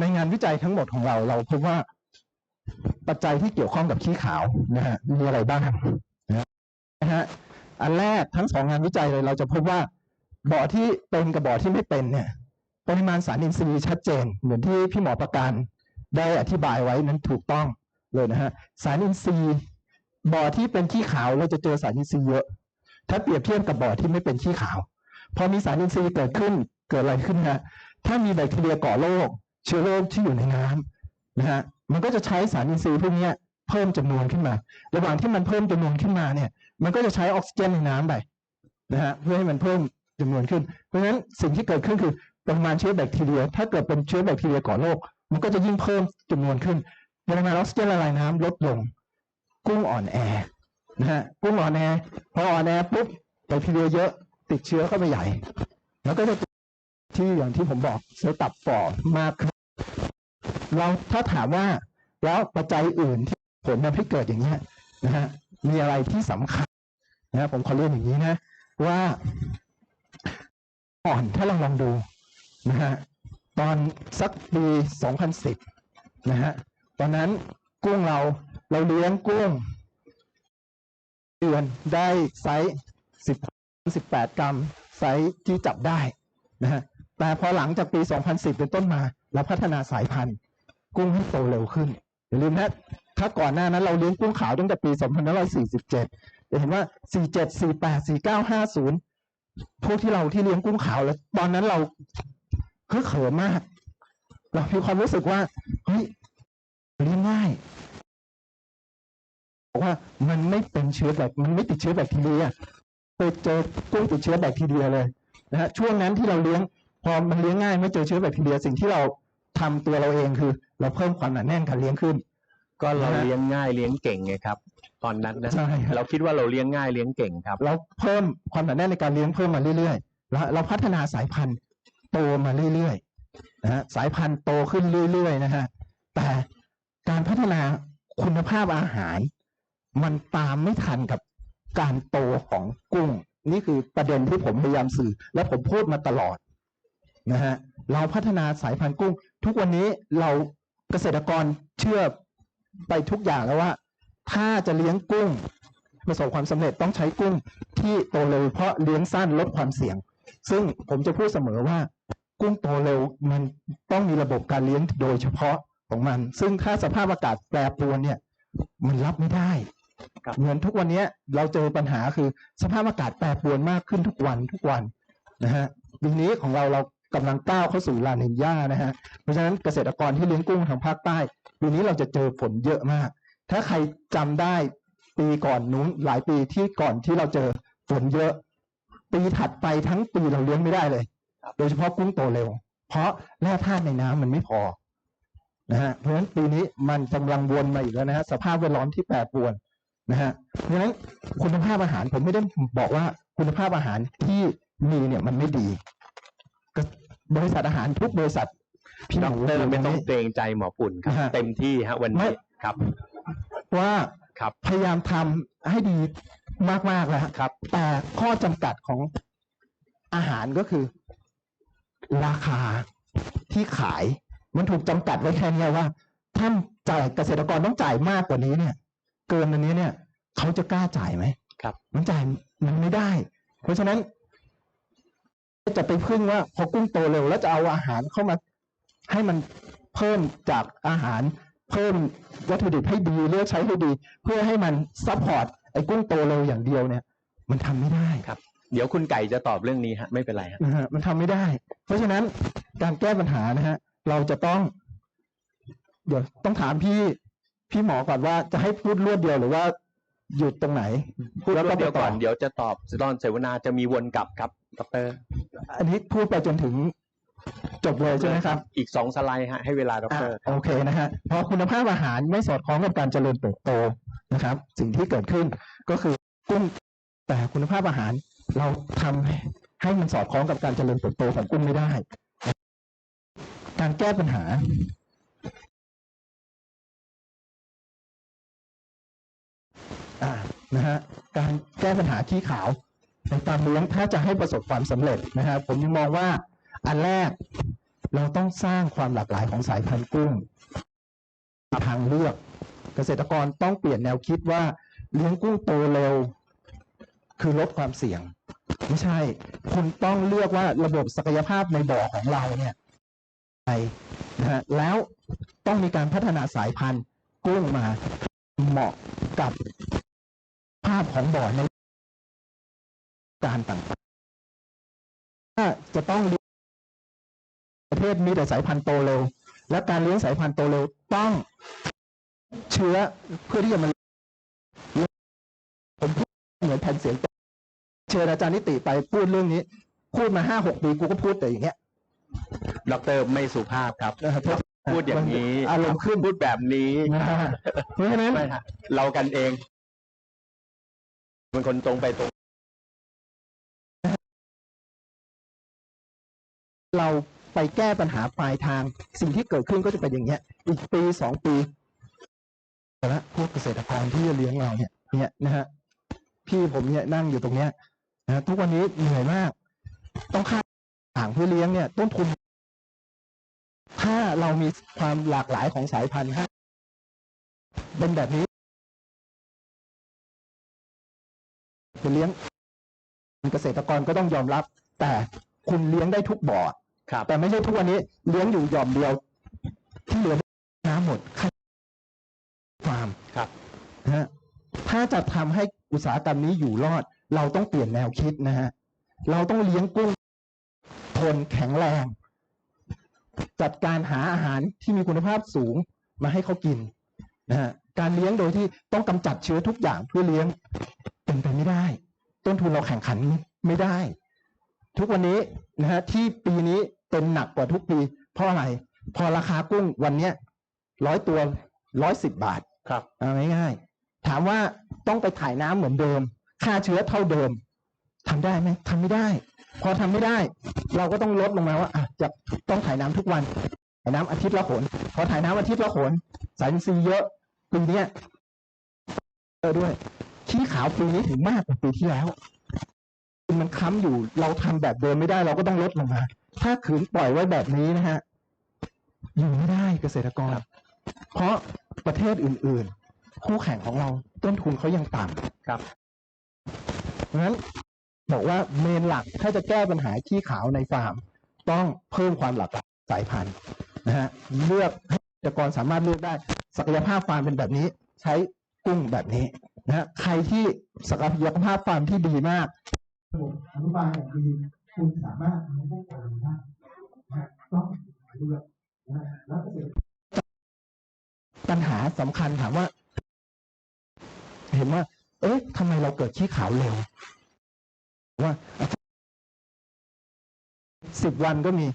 ในงานวิจัยทั้งหมดของเรา เราพบว่าปัจจัยที่เกี่ยวข้องกับขี้ขาวนะฮะมีอะไรบ้างนะฮะอันแรกทั้งสองงานวิจัยเลยเราจะพบว่าบ่อที่เป็นกับบ่อที่ไม่เป็นเนี่ยปริมาณสารอินทรีย์ชัดเจน เหมือนที่พี่หมอประการได้อธิบายไว้นั้นถูกต้องเลยนะฮะสารอินทรีย์บ่อที่เป็นขี้ขาวเราจะเจอสารอินทรีย์เยอะ ถ้าเปรียบเทียบกับบ่อที่ไม่เป็นขี้ขาว พอมีสารอินทรีย์เกิดขึ้นเกิดอะไรขึ้นฮะถ้ามีแบคทีเรียก่อโรค เชื้อโรคที่อยู่ในน้ำนะฮะมันก็จะใช้สารอินทรีย์พวกนี้เพิ่มจำนวนขึ้นมา ระหว่างที่มันเพิ่มจำนวนขึ้นมาเนี่ยมันก็จะใช้ออกซิเจนในน้ำไปนะฮะเพื่อให้มันเพิ่มจำนวนขึ้น เพราะฉะนั้นสิ่งที่เกิดขึ้นคือปริมาณเชื้อแบคทีเรีย ถ้าเกิดเป็นเชื้อแบคทีเรียก่อโรคมันก็จะยิ่งเพิ่มจำนวนขึ้นปริมาณออกซิเจนละลายน้ำลดลง กุ้งอ่อนแอนะฮะกุ้งอ่อนแอพออ่อนแอปุ๊บแบคทีเรียเยอะติดเชื้อเข้าไปใหญ่ แล้วก็จะที่อย่างที่ผมบอกเซลล์ตับฝ่อมากขึ้น เราถ้าถามว่าแล้วปัจจัยอื่นที่ผลทำให้เกิดอย่างนี้ยนะฮะมีอะไรที่สำคัญนะผมขอเรียนอย่างนี้นะ ว่าอ่อนถ้าลองลองดูนะฮะตอนสักปี 2010 นะฮะตอนนั้นกุ้งเราเราเลี้ยงกุ้ง เดือนได้ไซส์10 18 กรัม ไซส์ที่จับได้นะฮะแต่พอหลังจากปี 2010 เป็นต้นมา เราพัฒนาสายพันธุ์ กุ้งให้โตเร็วขึ้นอย่าลืมนะถ้าก่อนหน้านั้นเราเลี้ยงกุ้งขาวตั้งแต่ปี2547จะเห็นว่า 47 48 49 50 พวกที่เราที่เลี้ยงกุ้งขาวแล้ว ตอนนั้นเราคือเขิมมาก เรามีความรู้สึกว่าเฮ้ยเลี้ยงง่ายบอกว่ามันไม่เป็นเชื้อแบคมันไม่ติดเชื้อแบคทีเรียไปเจอกุ้งติดเชื้อแบคทีเรียเลยนะฮะช่วงนั้นที่เราเลี้ยงพอมันเลี้ยงง่ายไม่เจอเชื้อแบคทีเรียสิ่งที่เรา ทำตัวเราเองคือ เราเพิ่มความหนาแน่นการเลี้ยงขึ้น ก็เรานะฮะเลี้ยงง่ายเลี้ยงเก่งไงครับ ตอนนั้นนะใช่ครับเราคิดว่าเราเลี้ยงง่ายเลี้ยงเก่งครับ เราเพิ่มความหนาแน่นในการเลี้ยงเพิ่มมาเรื่อยๆแล้วเราพัฒนาสายพันธุ์โตมาเรื่อยๆนะฮะสายพันธุ์โตขึ้นเรื่อยๆนะฮะแต่การพัฒนาคุณภาพอาหาร มันตามไม่ทันกับการโตของกุ้ง นี่คือประเด็นที่ผมพยายามสื่อ และผมพูดมาตลอดนะฮะ เราพัฒนาสายพันธุ์กุ้ง ทุกวันนี้เราเกษตรกรเชื่อไปทุกอย่างแล้วว่า ถ้าจะเลี้ยงกุ้งประสบความสำเร็จต้องใช้กุ้งที่โตเร็วเพราะเลี้ยงสั้นลดความเสี่ยง ซึ่งผมจะพูดเสมอว่า กุ้งโตเร็วมันต้องมีระบบการเลี้ยงโดยเฉพาะของมัน ซึ่งถ้าสภาพอากาศแปรปรวนเนี่ย มันรับไม่ได้เหมือนทุกวันนี้เราเจอปัญหาคือสภาพอากาศแปรปรวนมากขึ้นทุกวันทุกวันนะฮะปีนี้ของเราเรา กำลังก้าวเข้าสู่ลานินญานะฮะเพราะฉะนั้นเกษตรกรที่เลี้ยงกุ้งทางภาคใต้ปีนี้เราจะเจอฝนเยอะมาก ถ้าใครจำได้ปีก่อนนู้นหลายปีที่ก่อนที่เราเจอฝนเยอะ ปีถัดไปทั้งปีเราเลี้ยงไม่ได้เลย โดยเฉพาะกุ้งโตเร็ว เพราะแร่ธาตุในน้ำมันไม่พอนะฮะเพราะฉะนั้นปีนี้มันกำลังวนมาอีกแล้วนะฮะสภาพแวดล้อมที่แปรปรวนนะฮะเพราะฉะนั้นคุณภาพอาหารผมไม่ได้บอกว่าคุณภาพอาหารที่มีเนี่ยมันไม่ดี บริษัทอาหารทุกบริษัท พี่ดหอนูกเตอร์ไม่ต้องยู่เกรงใจหมอปุ่นครับนะฮะเต็มที่ฮะวันไม่นี้ครับ ว่าครับพยายามทำให้ดีมากๆแล้วครับ แต่ข้อจำกัดของอาหารก็คือ ราคาที่ขายมันถูกจำกัดไว้แค่เนี้ยว่าถ้าจ่ายเกษตรกรต้องจ่ายมากกว่านี้เนี่ย เกินอันนี้เนี่ย เขาจะกล้าจ่ายไหมครับ มันจ่ายมันไม่ได้ เพราะฉะนั้น จะไปพึ่งว่าพอกุ้งโตเร็วแล้วจะเอาอาหารเข้ามาให้มันเพิ่มจากอาหารเพิ่มวัตถุดิบให้ดีเลือกใช้ให้ดี เพื่อให้มันซัพพอร์ตไอ้กุ้งโตเร็วอย่างเดียวเนี่ย มันทำไม่ได้ครับ เดี๋ยวคุณไก่จะตอบเรื่องนี้ฮะไม่เป็นไรฮะนะฮะมันทำไม่ได้ เพราะฉะนั้นการแก้ปัญหานะฮะเราจะต้อง เดี๋ยวต้องถามพี่พี่หมอก่อนว่าจะให้พูดรวดเดียวหรือว่าหยุดตรงไหน พูดแล้วเรื่องเดียวก่อนไปเดี๋ยวจะตอบตอนเสวนาจะมีวนกลับครับ ดร อันนี้พูดไปจนถึงจบเลยใช่ไหมครับ อีกสองสไลด์ฮะให้เวลาดอะรโอเคนะฮะพอคุณภาพอาหารไม่สอดคล้องกับการเจริญเติบโตนะครับ สิ่งที่เกิดขึ้นก็คือกุ้งแต่คุณภาพอาหารเราทำให้ให้มันสอดคล้องกับการเจริญเติบโตของกุ้งไม่ได้ การแก้ปัญหาอ่านะฮะการแก้ปัญหาขี้ขาว ในฟาร์มเลี้ยงถ้าจะให้ประสบความสำเร็จนะครับผมยังมองว่าอันแรกเราต้องสร้างความหลากหลายของสายพันธุ์กุ้งทางเลือก เกษตรกรต้องเปลี่ยนแนวคิดว่าเลี้ยงกุ้งโตเร็ว คือลดความเสี่ยง ไม่ใช่ คุณต้องเลือกว่าระบบศักยภาพในบ่อของเราเนี่ยไปนะฮะแล้วต้องมีการพัฒนาสายพันธุ์กุ้งมาเหมาะกับภาพของบ่อใน การต่างๆถ้าจะต้องเลี้ยงประเทศมีแต่สายพันธุ์โตเร็ว และการเลี้ยงสายพันธุ์โตเร็วต้องเชื้อเพื่อที่จะมาผมพูดเหมือนแผ่นเสียงเชิญอาจารย์นิติไปพูดเรื่องนี้ พูดมาห้าหกปีกูก็พูดแต่อย่างเงี้ยดอกเตอรไม่สุภาพครับนะครับพูดอย่างนี้อารมณ์ขึ้นพูดแบบนี้นะฮะเพราะฉะนั้นไม่ฮะเรากันเองเป็นคนตรงไปตรง เราไปแก้ปัญหาปลายทาง สิ่งที่เกิดขึ้นก็จะเป็นอย่างเงี้ย อีกปีสองปีแล้วพวกเกษตรกรที่จะเลี้ยงเราเนี่ยเนี่ยนะฮะพี่ผมเนี่ยนั่งอยู่ตรงเนี้ยนะฮะทุกวันนี้เหนื่อยมาก ต้องค่าต่างเพื่อเลี้ยงเนี่ย ต้นทุน ถ้าเรามีความหลากหลายของสายพันธุ์ฮะเป็นแบบนี้คุณเลี้ยงเกษตรกรก็ต้องยอมรับ แต่คุณเลี้ยงได้ทุกบ่อ ครับ แต่ไม่ใช่ทุกวันนี้เลี้ยงอยู่หย่อมเดียว ที่เหลือน้ำหมดใครฟาร์มครับนะฮะถ้าจะทำให้อุตสาหกรรมนี้อยู่รอด เราต้องเปลี่ยนแนวคิดนะฮะเราต้องเลี้ยงกุ้งทนแข็งแรง จัดการหาอาหารที่มีคุณภาพสูงมาให้เขากินนะฮะการเลี้ยงโดยที่ต้องกำจัดเชื้อทุกอย่างเพื่อเลี้ยงเป็นไปไม่ได้ ต้นทุนเราแข่งขันไม่ได้ ทุกวันนี้นะฮะที่ปีนี้ เป็นหนักกว่าทุกปี เพราะอะไร พอราคากุ้งวันเนี้ยร้อยตัวร้อยสิบบาทครับเอาง่ายๆถามว่าต้องไปถ่ายน้ำเหมือนเดิม ค่าเชื้อเท่าเดิมทำได้ไหมทำไม่ได้ พอทำไม่ได้ เราก็ต้องลดลงมาว่าอะจะต้องถ่ายน้ำทุกวันถ่ายน้ำอาทิตย์ละหนพอถ่ายน้ำอาทิตย์ละหนสารอินทรีย์เยอะปีเนี้ยเยอะด้วยขี้ขาวปีนี้ถึงมากกว่าปีที่แล้วมันค้ำอยู่เราทำแบบเดิมไม่ได้ เราก็ต้องลดลงมา ถ้าขืนปล่อยไว้แบบนี้นะฮะอยู่ไม่ได้เกษตรกร เพราะประเทศอื่น ๆ คู่แข่งของเราต้นทุนเขายังต่ำครับเพราะฉะนั้นบอกว่าเมนหลักถ้าจะแก้ปัญหาขี้ขาวในฟาร์ม ต้องเพิ่มความหลากหลายสายพันธุ์นะฮะเลือกให้เกษตรกรสามารถเลือกได้ ศักยภาพฟาร์มเป็นแบบนี้ ใช้กุ้งแบบนี้นะฮะใครที่ศักยภาพฟาร์มที่ดีมากระบบอนุบาลอย่างดี คุณสามารถทำให้ได้ผลได้ต้องเลือกนะแล้วเกษตรปัญหาสำคัญถามว่า เห็นว่า เอ๊ะทำไมเราเกิดขี้ขาวเร็ว ว่าสิบวันก็มี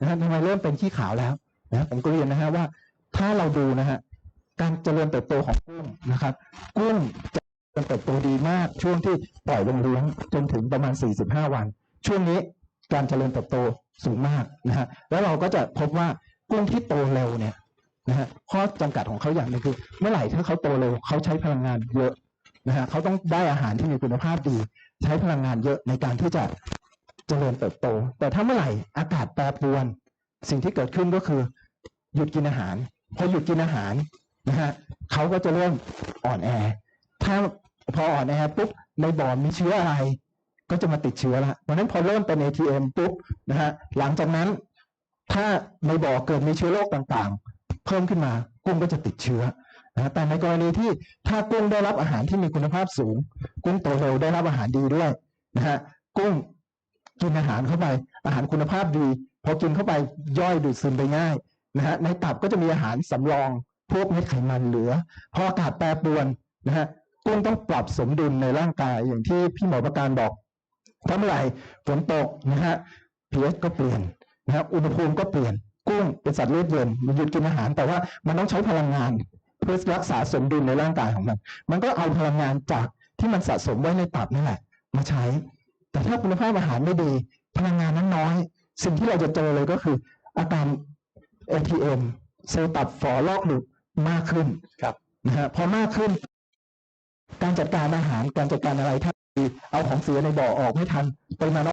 นะฮะทำไมเริ่มเป็นขี้ขาวแล้วนะผมก็เรียนนะฮะว่า ถ้าเราดูนะฮะการเจริญเติบโตของกุ้งนะครับ กุ้งจะเจริญเติบโตดีมากช่วงที่ปล่อยลงเลี้ยงจนถึงประมาณ 45 วัน ช่วงนี้การเจริญเติบโตสูงมากนะฮะแล้วเราก็จะพบว่ากุ้งที่โตเร็วเนี่ยนะฮะข้อจำกัดของเขาอย่างหนึงคือ เมื่อไหร่ถ้าเขาโตเร็วเขาใช้พลังงานเยอะนะฮะเขาต้องได้อาหารที่มีคุณภาพดี ใช้พลังงานเยอะในการที่จะเจริญเติบโต แต่ถ้าเมื่อไหร่อากาศแปรปรวน สิ่งที่เกิดขึ้นก็คือ หยุดกินอาหารพอหยุดกินอาหารนะฮะเขาก็จะเริ่มอ่อนแอ ถ้าพออ่อนแอปุ๊บในบ่อมีเชื้ออะไร ก็จะมาติดเชื้อละเพราะนั้นพอเริ่มเป็น ATM ปุ๊บนะฮะหลังจากนั้นถ้าในบ่อเกิดมีเชื้อโรคต่างๆ เพิ่มขึ้นมากุ้งก็จะติดเชื้อนะแต่ในกรณีที่ถ้ากุ้งได้รับอาหารที่มีคุณภาพสูง กุ้งโตเร็วได้รับอาหารดีด้วยนะฮะกุ้งกินอาหารเข้าไป อาหารคุณภาพดีพอกินเข้าไปย่อยดูดซึมไปง่ายนะฮะในตับก็จะมีอาหารสำรองพวกเม็ดไขมันเหลือพออากาศแปรปรวนนะฮะกุ้งต้องปรับสมดุลในร่างกายอย่างที่พี่หมอประการบอก ถ้าเมื่อไหร่ฝนตกนะฮะ pH ก็เปลี่ยนนะฮะอุณหภูมิก็เปลี่ยน กุ้งเป็นสัตว์เลือดเย็นมันหยุดกินอาหาร แต่ว่ามันต้องใช้พลังงานเพื่อรักษาสมดุลในร่างกายของมัน มันก็เอาพลังงานจากที่มันสะสมไว้ในตับนั่นแหละ มาใช้ แต่ถ้าคุณภาพอาหารไม่ดี พลังงานนั้นน้อย สิ่งที่เราจะเจอเลยก็คือ อาการ ATM เซลล์ตับฝ่อลอกหลุดมากขึ้นครับนะฮะพอมากขึ้น การจัดการอาหารการจัดการอะไรถ้าดี เอาของเสียในบ่อออกไม่ทันปริมาณ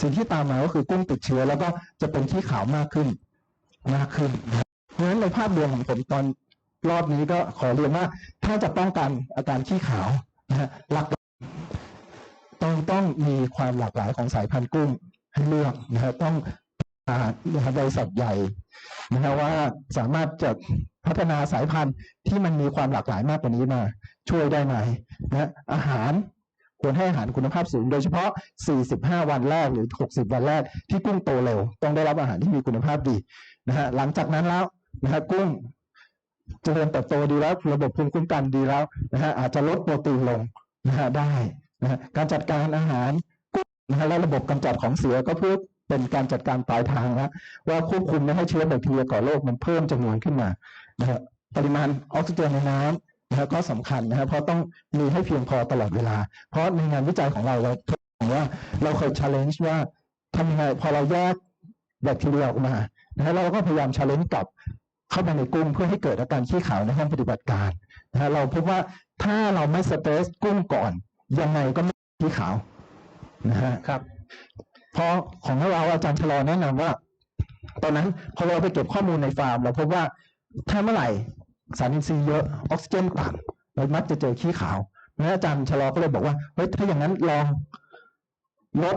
สิ่งที่ตามมาก็คือกุ้งติดเชื้อ แล้วก็จะเป็นขี้ขาวมากขึ้นมากขึ้นเพราะฉะนั้นในภาพรวมของผมตอนรอบนี้ก็ขอเรียนว่า ถ้าจะป้องกันอาการขี้ขาวนะฮะหลักต้องต้องมีความหลากหลายของสายพันธุ์กุ้งให้เลือกนะฮะต้องหานะครับริษัทใหญ่นะฮะว่าสามารถจะพัฒนาสายพันธุ์ที่มันมีความหลากหลายมากกว่านี้มา ช่วยได้ไหมนะฮะอาหาร ควรให้อาหารคุณภาพสูง โดยเฉพาะ 45 วันแรกหรือ 60 วันแรกที่กุ้งโตเร็ว ต้องได้รับอาหารที่มีคุณภาพดีนะฮะหลังจากนั้นแล้วนะฮะกุ้งเจริญเติบโตดีแล้วระบบภูมิคุ้มกันดีแล้วนะฮะอาจจะลดโปรตีนลงนะฮะได้นะฮะการจัดการอาหารกุ้งนะฮะและระบบกำจัดของเสียก็เพื่อเป็นการจัดการปลายทางนะว่าควบคุมไม่ให้เชื้อแบคทีเรียก่อโรคมันเพิ่มจำนวนขึ้นมานะฮะปริมาณออกซิเจนในน้ำ นะฮะก็สำคัญนะฮะเพราะต้องมีให้เพียงพอตลอดเวลา เพราะในงานวิจัยของเราเราทดลองว่าเราเคย challenge ว่าทำยังไงพอเราแยกแบคทีเรียออกมานะฮะเราก็พยายาม challenge กลับเข้าไปในกุ้งเพื่อให้เกิดอาการขี้ขาวในห้องปฏิบัติการนะฮะเราพบว่าถ้าเราไม่สเตรสกุ้งก่อน ยังไงก็ไม่ขี้ขาวนะฮะครับเพราะของเราอาจารย์ชะลอแนะนำว่า ตอนนั้นพอเราไปเก็บข้อมูลในฟาร์ม เราพบว่าถ้าเมื่อไหร่ สารอินทรีย์เยอะออกซิเจนต่ำเรามักจะเจอขี้ขาวนะอาจารย์ชะลอก็เลยบอกว่าเฮ้ยถ้าอย่างนั้นลองลด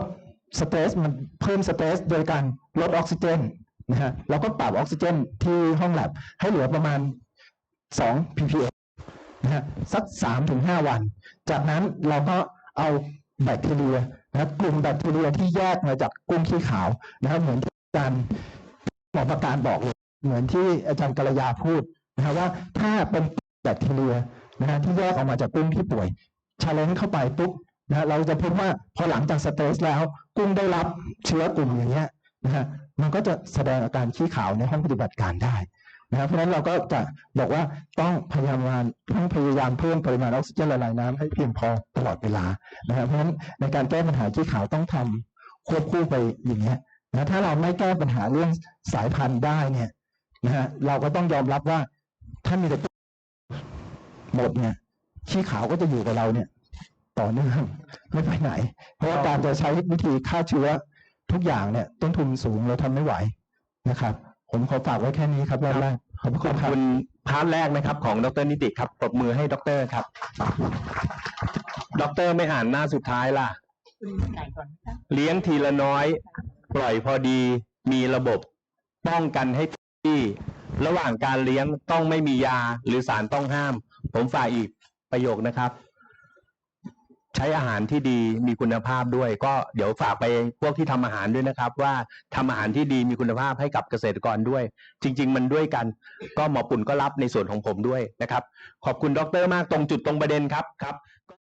สเตรสมันเพิ่มสเตรสโดยการลดออกซิเจนนะฮะเราก็ปรับออกซิเจนที่ห้องแลบให้เหลือประมาณ 2 ppm นะฮะสักสามถึงห้าวัน จากนั้นเราก็เอาแบคทีเรียนะกลุ่มแบคทีเรียที่แยกมาจากกุ้งขี้ขาวนะครับเหมือนที่อาจารย์หมอประการบอกเลยเหมือนที่อาจารย์กัลยาพูด นะครับว่าถ้าเป็นแบคทีเรียนะฮะที่แยกออกมาจากกุ้งที่ป่วยชาเลนจ์เข้าไปปุ๊บนะฮะเราจะพบว่าพอหลังจากสเตรสแล้ว กุ้งได้รับเชื้อกลุ่มอย่างเงี้ยนะฮะมันก็จะแสดงอาการขี้ขาวในห้องปฏิบัติการได้นะครับเพราะฉะนั้นเราก็จะบอกว่าต้องพยายามต้องพยายามเพิ่มปริมาณออกซิเจนละลายน้ำให้เพียงพอตลอดเวลานะครับเพราะฉะนั้นในการแก้ปัญหาขี้ขาวต้องทำควบคู่ไปอย่างเงี้ยนะถ้าเราไม่แก้ปัญหาเรื่องสายพันธุ์ได้เนี่ยนะฮะเราก็ต้องยอมรับว่า ถ้ามีแต่หมดเนี่ยขี้ขาวก็จะอยู่กับเราเนี่ย ต่อเนื่องไม่ไปไหน เพราะว่าการจะใช้วิธีฆ่าเชื้อทุกอย่างเนี่ย ต้นทุนสูงเราทำไม่ไหวนะครับ ผมขอฝากไว้แค่นี้ครับรอบแรกขอบพระขคุอณบครับคุณพาร์ทแรกนะครับ ของดรนิติครับปรบมือให้ดรครับดรไม่อ่านหน้าสุดท้ายล่ะ เลี้ยงทีละน้อย ปล่อยพอดีมีระบบ ป้องกันให้ที่ ระหว่างการเลี้ยงต้องไม่มียาหรือสารต้องห้าม ผมฝากอีกประโยคนะครับ ใช้อาหารที่ดีมีคุณภาพด้วย ก็เดี๋ยวฝากไปพวกที่ทำอาหารด้วยนะครับ ว่าทำอาหารที่ดีมีคุณภาพให้กับเกษตรกรด้วย จริง ๆ มันด้วยกัน ก็หมอปุ่นก็รับในส่วนของผมด้วยนะครับ ขอบคุณดรมากตรงจุดตรงประเด็นครับครับ